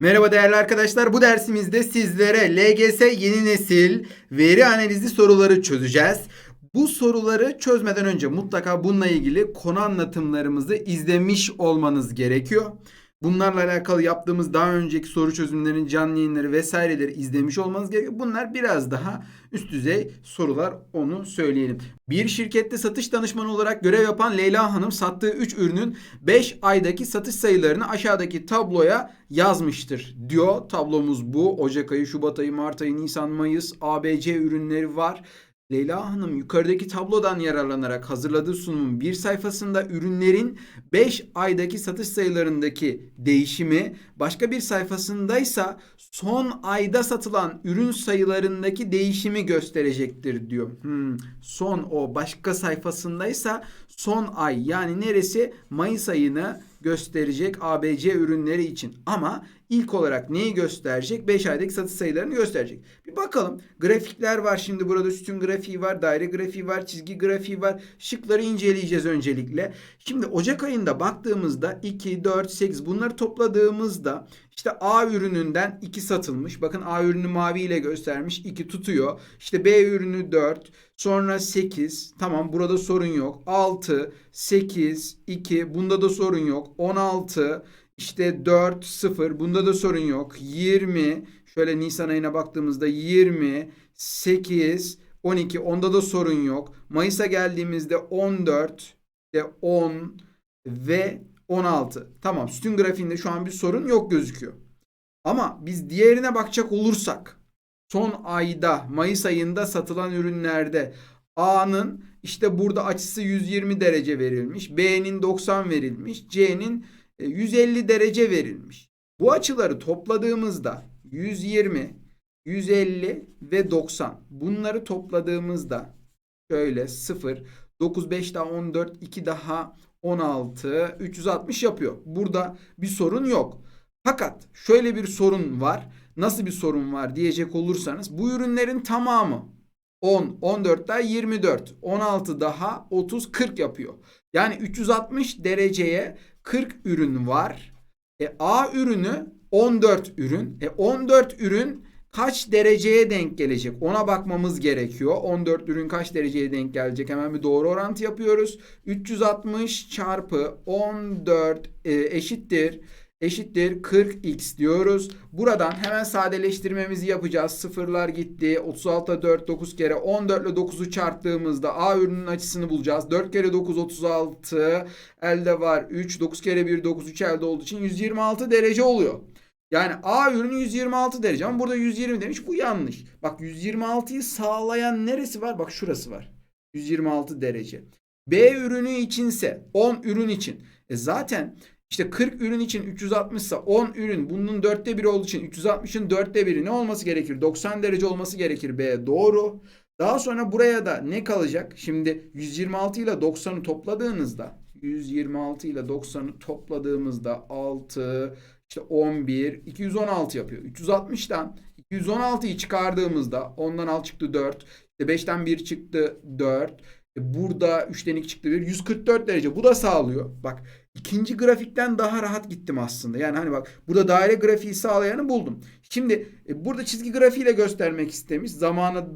Merhaba değerli arkadaşlar. Bu dersimizde sizlere LGS yeni nesil veri analizi soruları çözeceğiz. Bu soruları çözmeden önce mutlaka bununla ilgili konu anlatımlarımızı izlemiş olmanız gerekiyor. Bunlarla alakalı yaptığımız daha önceki soru çözümlerinin canlı yayınları vesaireleri izlemiş olmanız gerekiyor. Bunlar biraz daha üst düzey sorular onu söyleyelim. Bir şirkette satış danışmanı olarak görev yapan Leyla Hanım sattığı 3 ürünün 5 aydaki satış sayılarını aşağıdaki tabloya yazmıştır diyor. Tablomuz bu. Ocak ayı, Şubat ayı, Mart ayı, Nisan, Mayıs, ABC ürünleri var. Leyla Hanım yukarıdaki tablodan yararlanarak hazırladığı sunumun bir sayfasında ürünlerin 5 aydaki satış sayılarındaki değişimi, başka bir sayfasındaysa son ayda satılan ürün sayılarındaki değişimi gösterecektir diyor. Hmm, son o başka sayfasındaysa son ay yani neresi Mayıs ayını gösterecek ABC ürünleri için. Ama ilk olarak neyi gösterecek? 5 aydaki satış sayılarını gösterecek. Bir bakalım. Grafikler var şimdi burada sütun grafiği var, daire grafiği var, çizgi grafiği var. Şıkları inceleyeceğiz öncelikle. Şimdi Ocak ayında baktığımızda 2, 4, 8 bunları topladığımızda işte A ürününden 2 satılmış. Bakın A ürünü mavi ile göstermiş. 2 tutuyor. İşte B ürünü 4. Sonra 8. Tamam burada sorun yok. 6, 8, 2. Bunda da sorun yok. 16. İşte 4, 0. Bunda da sorun yok. 20. Şöyle Nisan ayına baktığımızda 20, 8, 12. Onda da sorun yok. Mayıs'a geldiğimizde 14, işte 10 ve 16. Tamam sütun grafiğinde şu an bir sorun yok gözüküyor. Ama biz diğerine bakacak olursak son ayda Mayıs ayında satılan ürünlerde A'nın işte burada açısı 120 derece verilmiş. B'nin 90 verilmiş. C'nin 150 derece verilmiş. Bu açıları topladığımızda 120, 150 ve 90. Bunları topladığımızda şöyle 0, 9, 5 daha 14, 2 daha 16, 360 yapıyor. Burada bir sorun yok. Fakat şöyle bir sorun var. Nasıl bir sorun var diyecek olursanız bu ürünlerin tamamı 10, 14 daha 24, 16 daha 30, 40 yapıyor. Yani 360 dereceye 40 ürün var. E, A ürünü 14 ürün. E, 14 ürün kaç dereceye denk gelecek? Ona bakmamız gerekiyor. 14 ürün kaç dereceye denk gelecek? Hemen bir doğru orantı yapıyoruz. 360 çarpı 14 e, eşittir eşittir 40x diyoruz. Buradan hemen sadeleştirmemizi yapacağız. Sıfırlar gitti. 36'da 4 9 kere 14 ile 9'u çarptığımızda A ürünün açısını bulacağız. 4 kere 9 36 elde var 3 9 kere 1 9 3 elde olduğu için 126 derece oluyor. Yani A ürünü 126 derece ama burada 120 demiş. Bu yanlış. Bak 126'yı sağlayan neresi var? Bak şurası var. 126 derece. B ürünü içinse 10 ürün için. E zaten işte 40 ürün için 360 ise 10 ürün bunun dörtte biri olduğu için 360'ın dörtte biri ne olması gerekir? 90 derece olması gerekir B. Doğru. Daha sonra buraya da ne kalacak? Şimdi 126 ile 90'ı topladığınızda 126 ile 90'ı topladığımızda 6 işte 11 216 yapıyor. 360'dan 216'yı çıkardığımızda ondan al çıktı 4. İşte 5'ten 1 çıktı 4. E Burada 3'ten 2 çıktı 1. 144 derece. Bu da sağlıyor. Bak ikinci grafikten daha rahat gittim aslında. Yani hani bak burada daire grafiği sağlayanı buldum. Şimdi e, burada çizgi grafiğiyle göstermek istemiş. Zamana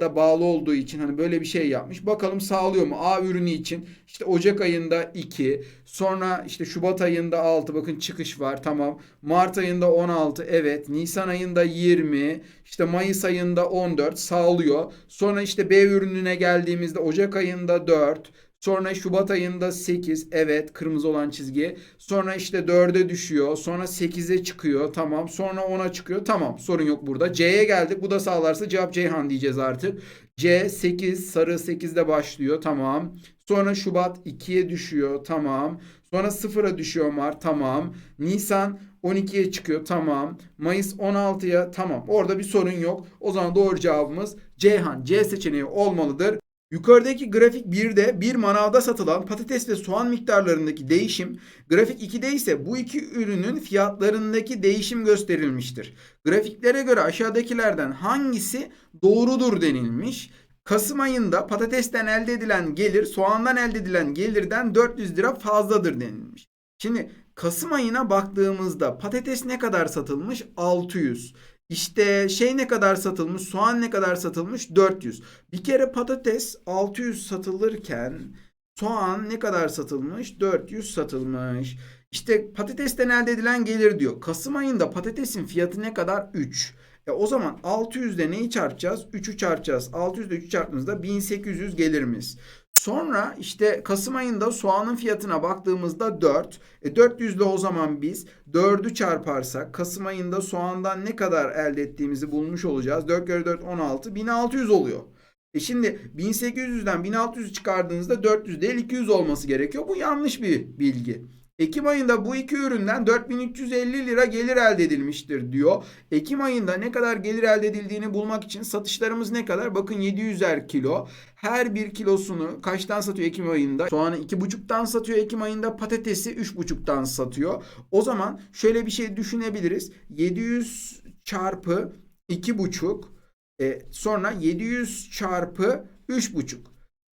da bağlı olduğu için hani böyle bir şey yapmış. Bakalım sağlıyor mu? A ürünü için işte Ocak ayında 2, sonra işte Şubat ayında 6 bakın çıkış var tamam. Mart ayında 16 evet. Nisan ayında 20, işte Mayıs ayında 14 sağlıyor. Sonra işte B ürününe geldiğimizde Ocak ayında 4, Sonra Şubat ayında 8 evet kırmızı olan çizgi. Sonra işte 4'e düşüyor. Sonra 8'e çıkıyor. Tamam. Sonra 10'a çıkıyor. Tamam. Sorun yok burada. C'ye geldik. Bu da sağlarsa cevap Ceyhan diyeceğiz artık. C 8 sarı 8'de başlıyor. Tamam. Sonra Şubat 2'ye düşüyor. Tamam. Sonra 0'a düşüyor Mart. Tamam. Nisan 12'ye çıkıyor. Tamam. Mayıs 16'ya. Tamam. Orada bir sorun yok. O zaman doğru cevabımız Ceyhan. C seçeneği olmalıdır. Yukarıdaki grafik 1'de bir manavda satılan patates ve soğan miktarlarındaki değişim, grafik 2'de ise bu iki ürünün fiyatlarındaki değişim gösterilmiştir. Grafiklere göre aşağıdakilerden hangisi doğrudur denilmiş. Kasım ayında patatesten elde edilen gelir soğandan elde edilen gelirden 400 lira fazladır denilmiş. Şimdi Kasım ayına baktığımızda patates ne kadar satılmış? 600. İşte şey ne kadar satılmış? Soğan ne kadar satılmış? 400. Bir kere patates 600 satılırken soğan ne kadar satılmış? 400 satılmış. İşte patatesten elde edilen gelir diyor. Kasım ayında patatesin fiyatı ne kadar? 3. E o zaman 600'de neyi çarpacağız? 3'ü çarpacağız. 600'de 3'ü çarptığımızda 1800 gelirimiz. Sonra işte Kasım ayında soğanın fiyatına baktığımızda 4. E 400 ile o zaman biz 4'ü çarparsak Kasım ayında soğandan ne kadar elde ettiğimizi bulmuş olacağız. 4 kere 4 16 1600 oluyor. E şimdi 1800'den 1600 çıkardığınızda 400 değil 200 olması gerekiyor. Bu yanlış bir bilgi. Ekim ayında bu iki üründen 4350 lira gelir elde edilmiştir diyor. Ekim ayında ne kadar gelir elde edildiğini bulmak için satışlarımız ne kadar? Bakın 700'er kilo. Her bir kilosunu kaçtan satıyor Ekim ayında? Soğanı 2,5'tan satıyor Ekim ayında. Patatesi 3,5'tan satıyor. O zaman şöyle bir şey düşünebiliriz. 700 çarpı 2,5 e, sonra 700 çarpı 3,5.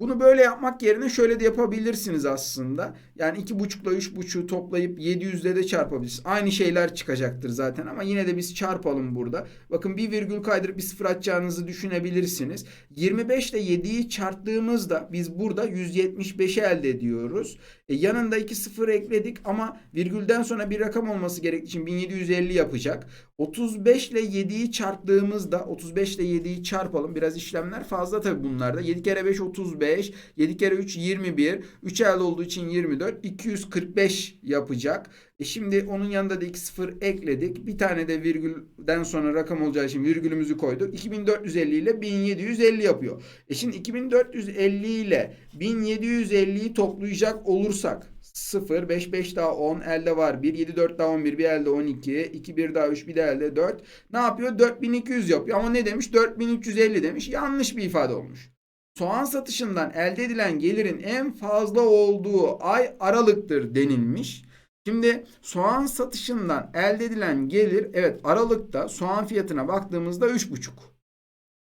Bunu böyle yapmak yerine şöyle de yapabilirsiniz aslında. Yani 2,5 ile 3,5'u toplayıp 700 ile de çarpabilirsiniz. Aynı şeyler çıkacaktır zaten ama yine de biz çarpalım burada. Bakın bir virgül kaydırıp bir sıfır atacağınızı düşünebilirsiniz. 25 ile 7'yi çarptığımızda biz burada 175'i elde ediyoruz. E, yanında 2 sıfır ekledik ama virgülden sonra bir rakam olması gerektiği için 1750 yapacak. 35 ile 7'yi çarptığımızda 35 ile 7'yi çarpalım. Biraz işlemler fazla tabii bunlarda. 7 kere 5 35. 7 kere 3 21. 3 elde olduğu için 24. 245 yapacak. E şimdi onun yanında da 2 sıfır ekledik. Bir tane de virgülden sonra rakam olacağı için virgülümüzü koyduk. 2450 ile 1750 yapıyor. E şimdi 2450 ile 1750'yi toplayacak olursak 0, 5, 5 daha 10, elde var 1, 7, 4 daha 11, bir elde 12, 2, 1 daha 3, bir de elde 4. Ne yapıyor? 4200 yapıyor. Ama ne demiş? 4350 demiş. Yanlış bir ifade olmuş. Soğan satışından elde edilen gelirin en fazla olduğu ay Aralık'tır denilmiş. Şimdi soğan satışından elde edilen gelir evet Aralık'ta soğan fiyatına baktığımızda 3,5.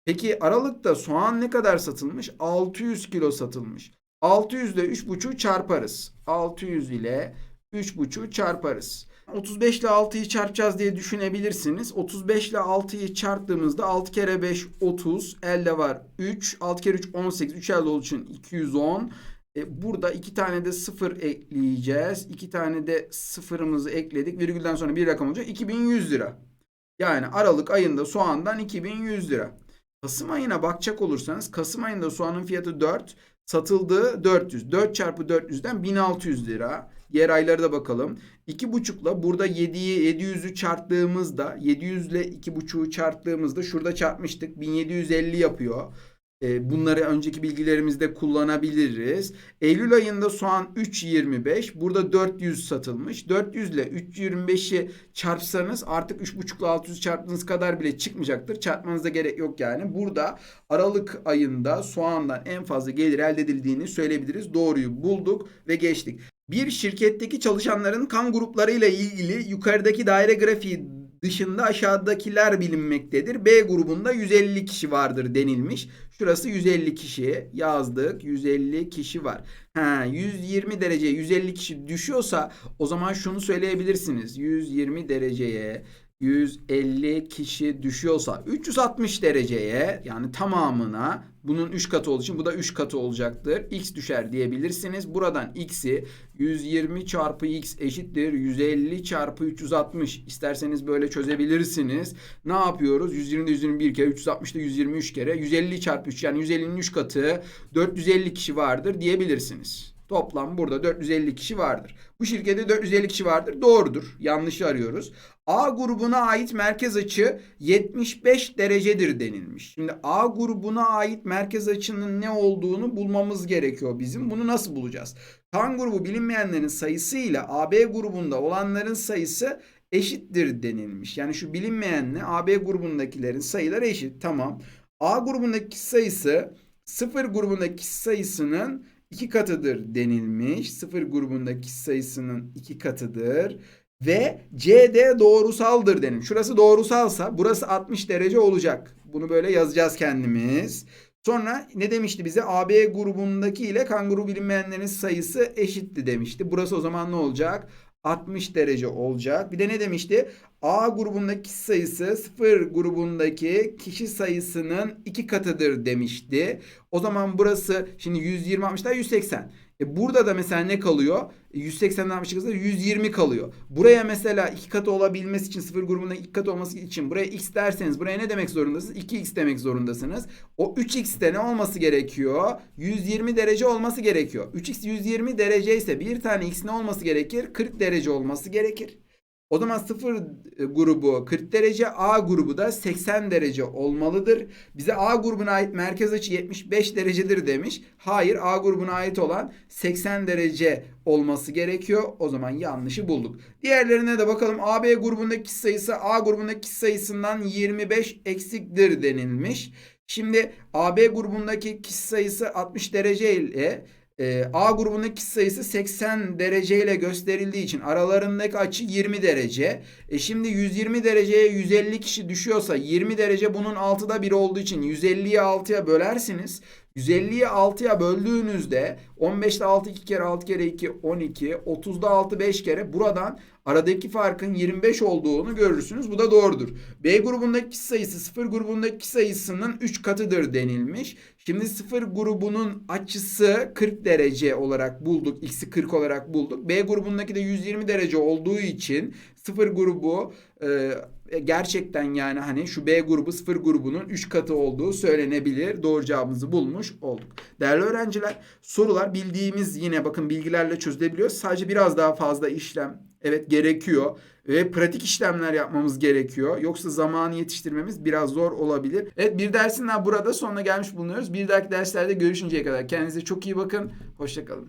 Peki Aralık'ta soğan ne kadar satılmış? 600 kilo satılmış. 600 ile 3,5'u çarparız. 600 ile 3,5'u çarparız. 35 ile 6'yı çarpacağız diye düşünebilirsiniz. 35 ile 6'yı çarptığımızda 6 kere 5 30. Elde var 3. 6 kere 3 18. 3 elde olduğu için 210. E, burada iki tane de sıfır ekleyeceğiz. İki tane de sıfırımızı ekledik. Virgülden sonra bir rakam olacak. 2100 lira. Yani Aralık ayında soğandan 2100 lira. Kasım ayına bakacak olursanız Kasım ayında soğanın fiyatı 4. Satıldığı 400. 4 çarpı 400'den 1600 lira. Diğer ayları da bakalım. 2,5'la burada 7'yi 700'ü çarptığımızda 700 ile 2,5'u çarptığımızda şurada çarpmıştık. 1750 yapıyor. E, Bunları önceki bilgilerimizde kullanabiliriz. Eylül ayında soğan 3.25. Burada 400 satılmış. 400 ile 325'i çarpsanız artık 3.5 ile 600 çarptığınız kadar bile çıkmayacaktır. Çarpmanıza gerek yok yani. Burada Aralık ayında soğandan en fazla gelir elde edildiğini söyleyebiliriz. Doğruyu bulduk ve geçtik. Bir şirketteki çalışanların kan gruplarıyla ilgili yukarıdaki daire grafiği dışında aşağıdakiler bilinmektedir. B grubunda 150 kişi vardır denilmiş. Şurası 150 kişi yazdık. 150 kişi var. Ha, 120 dereceye 150 kişi düşüyorsa o zaman şunu söyleyebilirsiniz. 120 dereceye 150 kişi düşüyorsa 360 dereceye yani tamamına bunun 3 katı olduğu için bu da 3 katı olacaktır. X düşer diyebilirsiniz. Buradan x'i 120 çarpı x eşittir 150 çarpı 360. İsterseniz böyle çözebilirsiniz. Ne yapıyoruz? 120'de 121 kere 360'da 123 kere 150 çarpı 3 yani 150'nin 3 katı 450 kişi vardır diyebilirsiniz. Toplam burada 450 kişi vardır. Bu şirkette 450 kişi vardır. Doğrudur. Yanlışı arıyoruz. A grubuna ait merkez açı 75 derecedir denilmiş. Şimdi A grubuna ait merkez açının ne olduğunu bulmamız gerekiyor bizim. Bunu nasıl bulacağız? Kan grubu bilinmeyenlerin sayısı ile AB grubunda olanların sayısı eşittir denilmiş. Yani şu bilinmeyenle AB grubundakilerin sayıları eşit. Tamam. A grubundaki sayısı 0 grubundaki sayısının iki katıdır denilmiş. Sıfır grubundaki sayısının iki katıdır. Ve CD doğrusaldır denilmiş. Şurası doğrusalsa burası 60 derece olacak. Bunu böyle yazacağız kendimiz. Sonra ne demişti bize? AB grubundaki ile kan grubu bilinmeyenlerin sayısı eşitti demişti. Burası o zaman ne olacak? 60 derece olacak. Bir de ne demişti? A grubundaki kişi sayısı 0 grubundaki kişi sayısının iki katıdır demişti. O zaman burası şimdi 120 60'da 180. E burada da mesela ne kalıyor? E 180'den 60 çıkarsa 120 kalıyor. Buraya mesela iki katı olabilmesi için 0 grubunda iki katı olması için buraya x derseniz buraya ne demek zorundasınız? 2x demek zorundasınız. O 3x'te ne olması gerekiyor? 120 derece olması gerekiyor. 3x 120 derece ise bir tane x ne olması gerekir? 40 derece olması gerekir. O zaman 0 grubu 40 derece, A grubu da 80 derece olmalıdır. Bize A grubuna ait merkez açı 75 derecedir demiş. Hayır, A grubuna ait olan 80 derece olması gerekiyor. O zaman yanlışı bulduk. Diğerlerine de bakalım. AB grubundaki sayısı A grubundaki sayısından 25 eksiktir denilmiş. Şimdi AB grubundaki kişi sayısı 60 derece ile e, A grubundaki sayısı 80 derece ile gösterildiği için aralarındaki açı 20 derece. E şimdi 120 dereceye 150 kişi düşüyorsa 20 derece bunun 6'da 1 olduğu için 150'yi 6'ya bölersiniz. 150'yi 6'ya böldüğünüzde 15'te 6 2 kere 6 kere 2 12 30'da 6 5 kere buradan aradaki farkın 25 olduğunu görürsünüz. Bu da doğrudur. B grubundaki kişi sayısı 0 grubundaki kişi sayısının 3 katıdır denilmiş. Şimdi 0 grubunun açısı 40 derece olarak bulduk. X'i 40 olarak bulduk. B grubundaki de 120 derece olduğu için 0 grubu e, gerçekten yani hani şu B grubu 0 grubunun 3 katı olduğu söylenebilir. Doğru cevabımızı bulmuş olduk. Değerli öğrenciler sorular bildiğimiz yine bakın bilgilerle çözülebiliyor. Sadece biraz daha fazla işlem evet gerekiyor ve pratik işlemler yapmamız gerekiyor. Yoksa zamanı yetiştirmemiz biraz zor olabilir. Evet bir dersin daha burada sonuna gelmiş bulunuyoruz. Bir dahaki derslerde görüşünceye kadar kendinize çok iyi bakın. Hoşçakalın.